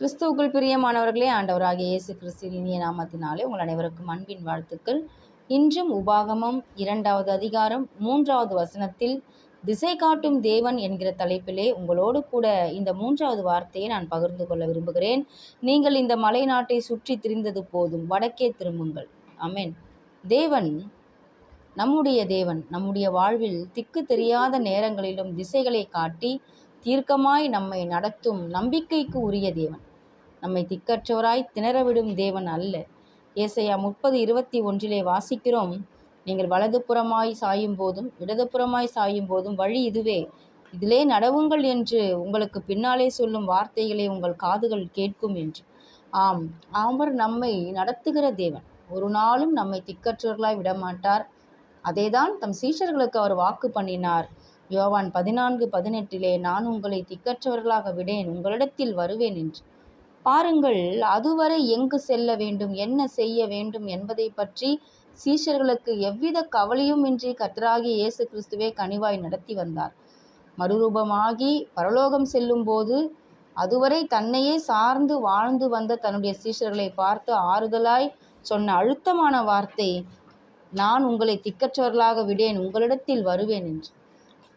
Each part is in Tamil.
கிறிஸ்துவுக்குள் பிரியமானவர்களே ஆண்டவராகிய இயேசு கிறிஸ்து இனிய நாமத்தினாலே உங்கள் அனைவருக்கும் அன்பின் வாழ்த்துக்கள். இன்றும் உபாகமம் இரண்டாவது அதிகாரம் மூன்றாவது வசனத்தில் திசை காட்டும் தேவன் என்கிற தலைப்பிலே உங்களோடு கூட இந்த மூன்றாவது வார்த்தையை நான் பகிர்ந்து கொள்ள விரும்புகிறேன். நீங்கள் இந்த மலை நாட்டை சுற்றி திரிந்தது போதும் வடக்கே திரும்புங்கள். அமேன் தேவன் நம்முடைய தேவன் நம்முடைய வாழ்வில் திக்கு தெரியாத நேரங்களிலும் திசைகளை காட்டி தீர்க்கமாய் நம்மை நடத்தும் நம்பிக்கைக்கு உரிய தேவன். நம்மை திக்கற்றவராய் திணறவிடும் தேவன் அல்ல. ஏசையா முப்பது இருபத்தி ஒன்றிலே வாசிக்கிறோம் நீங்கள் வலதுபுறமாய் சாயும் போதும் இடதுபுறமாய் சாயும் போதும் வழி இதுவே. இதிலே நடவுங்கள் என்று உங்களுக்கு பின்னாலே சொல்லும் வார்த்தைகளை உங்கள் காதுகள் கேட்கும் என்று. ஆம் ஆமர் நம்மை நடத்துகிற தேவன். ஒரு நாளும் நம்மை திக்கற்றவர்களாய் விடமாட்டார். அதேதான் தம் சீஷர்களுக்கு அவர் வாக்கு பண்ணினார். யோவான் பதினான்கு பதினெட்டிலே நான் உங்களை திக்கற்றவர்களாக விடேன் உங்களிடத்தில் வருவேன் என்று. பாருங்கள் அதுவரை எங்கு செல்ல வேண்டும் என்ன செய்ய வேண்டும் என்பதை பற்றி சீஷர்களுக்கு எவ்வித கவலையும் இன்றி கத்தராகி இயேசு கிறிஸ்துவே கனிவாய் நடத்தி வந்தார். மறுரூபமாகி பரலோகம் செல்லும்போது அதுவரை தன்னையே சார்ந்து வாழ்ந்து வந்த தன்னுடைய சீஷர்களை பார்த்து ஆறுதலாய் சொன்ன அழுத்தமான வார்த்தை நான் உங்களை திக்கற்றவர்களாக விடேன் உங்களிடத்தில் வருவேன் என்று.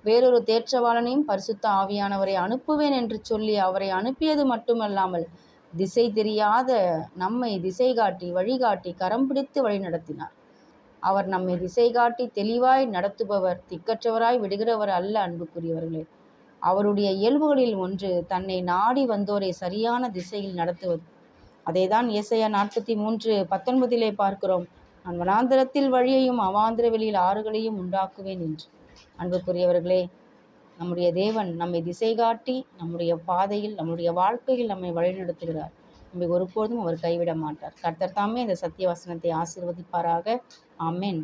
வேறொரு தேற்றவாளனையும் பரிசுத்த ஆவியானவரை அனுப்புவேன் என்று சொல்லி அவரை அனுப்பியது மட்டுமல்லாமல் திசை தெரியாத நம்மை திசை காட்டி வழிகாட்டி கரம் பிடித்து வழி நடத்தினார். அவர் நம்மை திசை காட்டி தெளிவாய் நடத்துபவர் திக்கற்றவராய் விடுகிறவர் அல்ல அன்புக்குரியவர்களே. அவருடைய இயல்புகளில் ஒன்று தன்னை நாடி வந்தோரை சரியான திசையில் நடத்துவது. அதைதான் இயேசையா நாற்பத்தி மூன்று பத்தொன்பதிலே பார்க்கிறோம். நான் வனாந்திரத்தில் வழியையும் அவாந்திர வெளியில் ஆறுகளையும் உண்டாக்குவேன் என்று. அன்புக்குரியவர்களே நம்முடைய தேவன் நம்மை திசை காட்டி நம்முடைய பாதையில் நம்முடைய வாழ்க்கையில் நம்மை வழிநடத்துகிறார். நம்மை ஒருபோதும் அவர் கைவிட மாட்டார். கர்த்தர் தாமே இந்த சத்திய வசனத்தை ஆசிர்வதிப்பாராக. ஆமென்.